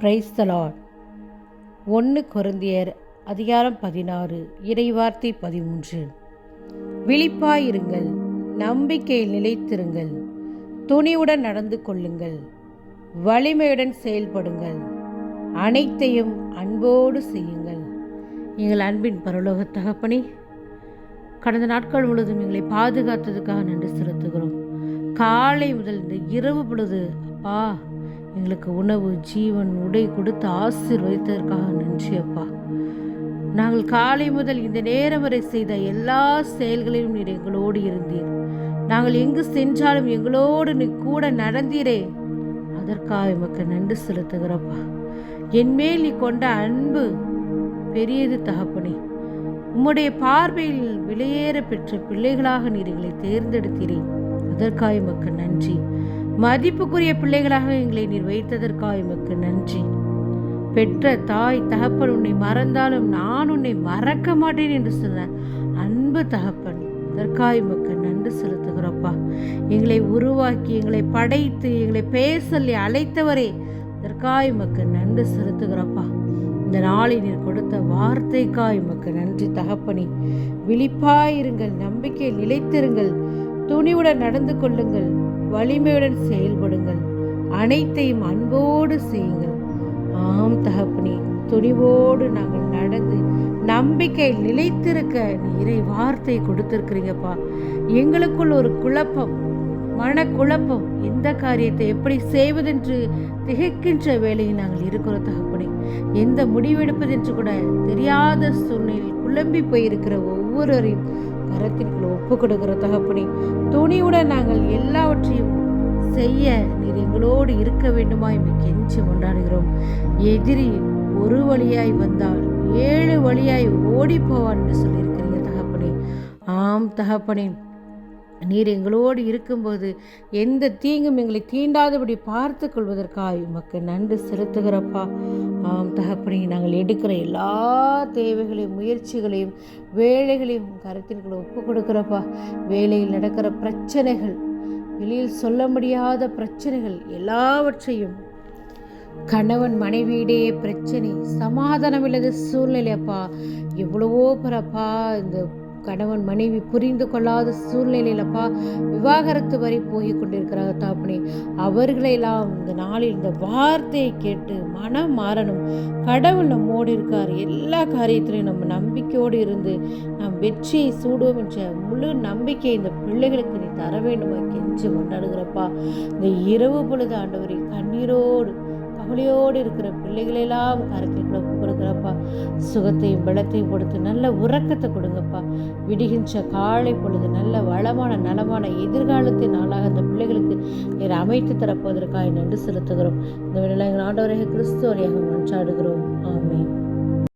Praise the Lord ஒன்று கொருந்தியர் அதிகாரம் பதினாறு இறைவார்த்தை பதிமூன்று. விழிப்பாயிருங்கள் நம்பிக்கையில் நிலைத்திருங்கள் துணிவுடன் நடந்து கொள்ளுங்கள் வலிமையுடன் செயல்படுங்கள் அனைத்தையும் அன்போடு செய்யுங்கள். எங்கள் அன்பின் பரலோக தகப்பனே கடந்த நாட்கள் முழுவதும் எங்களை பாதுகாத்ததுக்காக நன்றி செலுத்துகிறோம். காலை முதல் இந்த இரவு பொழுது அப்பா எங்களுக்கு உணவு ஜீவன் உடை கொடுத்து ஆசீர்வதித்ததற்காக நன்றி அப்பா. நாங்கள் காலை முதல் இந்த நேரம் வரை செய்த எல்லா செயல்களிலும் நீர் எங்களோடு இருந்தீர். நாங்கள் எங்கு சென்றாலும் எங்களோடு நீ கூட நடந்தீரே. அதற்காக எமக்கு நன்றி செலுத்துகிறப்பா. என்மேல் நீ கொண்ட அன்பு பெரியது தகப்பனே. உம்முடைய பார்வையில் விலையேற பெற்ற பிள்ளைகளாக நீர் எங்களை தேர்ந்தெடுத்தீரே. அதற்காக எமக்கு நன்றி. மதிப்புக்குரிய பிள்ளைகளாக எங்களை நீர் வைத்ததற்காக எமக்கு நன்றி. பெற்ற தாய் தகப்பன் உன்னை மறந்தாலும் நான் உன்னை மறக்க மாட்டேன் என்று சொன்ன அன்பு தகப்பன் அதற்காக எமக்கு நன்றி செலுத்துகிறப்பா. எங்களை உருவாக்கி எங்களை படைத்து எங்களை பெயர் சொல்லி அழைத்தவரே அதற்காக எமக்கு நன்றி செலுத்துகிறப்பா. இந்த நாளை நீர் கொடுத்த வார்த்தைக்காய் எமக்கு நன்றி தகப்பனி. விழிப்பாயிருங்கள் நம்பிக்கை நிலைத்திருங்கள் துணிவுடன் நடந்து கொள்ளுங்கள். வலிமையுடன் செயல்படுங்கள். அனைத்தையும் அன்போடு செய்யுங்கள். ஆம் தகப்பனி துணிவோடு நாங்கள் நடந்து நம்பிக்கை நிலைத்திருக்க இறை வார்த்தை கொடுத்திருக்கிறீங்கப்பா. எங்களுக்குள் ஒரு குழப்பம் மனக்குழப்பம் எந்த காரியத்தை எப்படி செய்வதென்று திகைக்கின்ற வேலையில் நாங்கள் இருக்கிறோம் தகப்பனே. எந்த முடிவெடுப்பதென்று கூட தெரியாத சூழ்நிலையில் குழம்பி போயிருக்கிற ஒவ்வொருவரையும் கரத்திற்குள் ஒப்பு கொடுக்கிற தகப்பனே. துணியுடன் நாங்கள் எல்லா செய்ய நீர் எங்களோடு இருக்க வேண்டுமா என்று கெஞ்சி கொண்டாடுகிறோம். எதிரி ஒரு வழியாய் வந்தால் ஏழு வழியாய் ஓடி போவான் என்று சொல்லியிருக்கிறீங்க தகப்பனே. ஆம் தகப்பனே நீர் எங்களோடு இருக்கும்போது எந்த தீங்கும் எங்களை தீண்டாதபடி பார்த்து கொள்வதற்காக உமக்கு நன்றி செலுத்துகிறப்பா. ஆம் தகப்பனே நாங்கள் எடுக்கிற எல்லா தேவைகளையும் முயற்சிகளையும் வேலைகளையும் கருத்தின்களை ஒப்பு கொடுக்குறப்பா வேலையில் நடக்கிற பிரச்சனைகள் வெளியில் சொல்ல முடியாத பிரச்சனைகள் எல்லாவற்றையும் கணவன் மனைவியிடையே பிரச்சனை சமாதானம் இல்லாத சூழ்நிலை அப்பா எவ்வளவோ பரப்பா இந்த கணவன் மனைவி புரிந்து கொள்ளாத சூழ்நிலையிலப்பா விவாகரத்து வரை போய் கொண்டிருக்கிறாங்க தாப்பனே. அவர்களெல்லாம் இந்த நாளில் இந்த வார்த்தையை கேட்டு மனம் மாறணும். கடவுள் நம்மோடு இருக்கார். எல்லா காரியத்திலையும் நம்ம நம்பிக்கையோடு இருந்து நாம் வெற்றியை சூடுவோம் என்ற முழு நம்பிக்கை இந்த பிள்ளைகளுக்கு நீ தர வேண்டுமா கெஞ்சி கொண்டாடுகிறப்பா இந்த இரவு பொழுது ஆண்டவரை கண்ணீரோடு கவலையோடு இருக்கிற பிள்ளைகளெல்லாம் கருத்தில் கொடுக்குறப்பா. சுகத்தையும் பலத்தையும் கொடுத்து நல்ல உறக்கத்தை கொடுங்கப்பா. விடுகின்ற காலை பொழுது நல்ல வளமான நலமான எதிர்காலத்தை நாளாக அந்த பிள்ளைகளுக்கு நீர் அமைத்து தரப்போவதற்காக நன்றி செலுத்துகிறோம். இந்த வேளையில் எங்கள் ஆண்டவராக கிறிஸ்துவரையாக மன்றாடுகிறோம். ஆமே